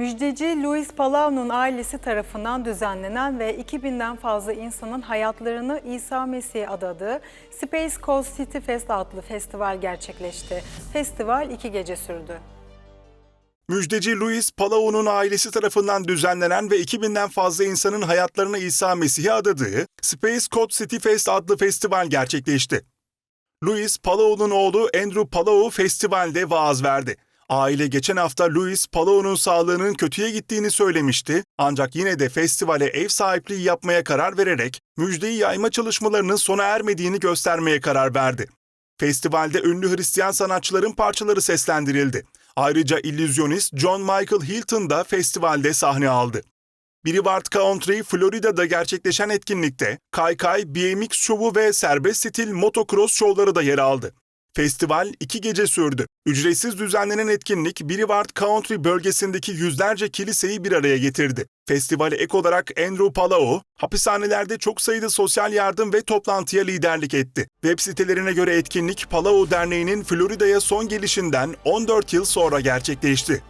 Müjdeci Luis Palau'nun ailesi tarafından düzenlenen ve 2000'den fazla insanın hayatlarını İsa Mesih'e adadığı Space Coast City Fest adlı festival gerçekleşti. Festival iki gece sürdü. Müjdeci Luis Palau'nun ailesi tarafından düzenlenen ve 2000'den fazla insanın hayatlarını İsa Mesih'e adadığı Space Code City Fest adlı festival gerçekleşti. Luis Palau'nun oğlu Andrew Palau festivalde vaaz verdi. Aile geçen hafta Luis Palau'nun sağlığının kötüye gittiğini söylemişti ancak yine de festivale ev sahipliği yapmaya karar vererek müjdeyi yayma çalışmalarının sona ermediğini göstermeye karar verdi. Festivalde ünlü Hristiyan sanatçıların parçaları seslendirildi. Ayrıca illüzyonist John Michael Hilton da festivalde sahne aldı. Brevard Country, Florida'da gerçekleşen etkinlikte kaykay, BMX şovu ve serbest stil motocross şovları da yer aldı. Festival iki gece sürdü. Ücretsiz düzenlenen etkinlik Brevard Country bölgesindeki yüzlerce kiliseyi bir araya getirdi. Festivale ek olarak Andrew Palau, hapishanelerde çok sayıda sosyal yardım ve toplantıya liderlik etti. Web sitelerine göre etkinlik Palau Derneği'nin Florida'ya son gelişinden 14 yıl sonra gerçekleşti.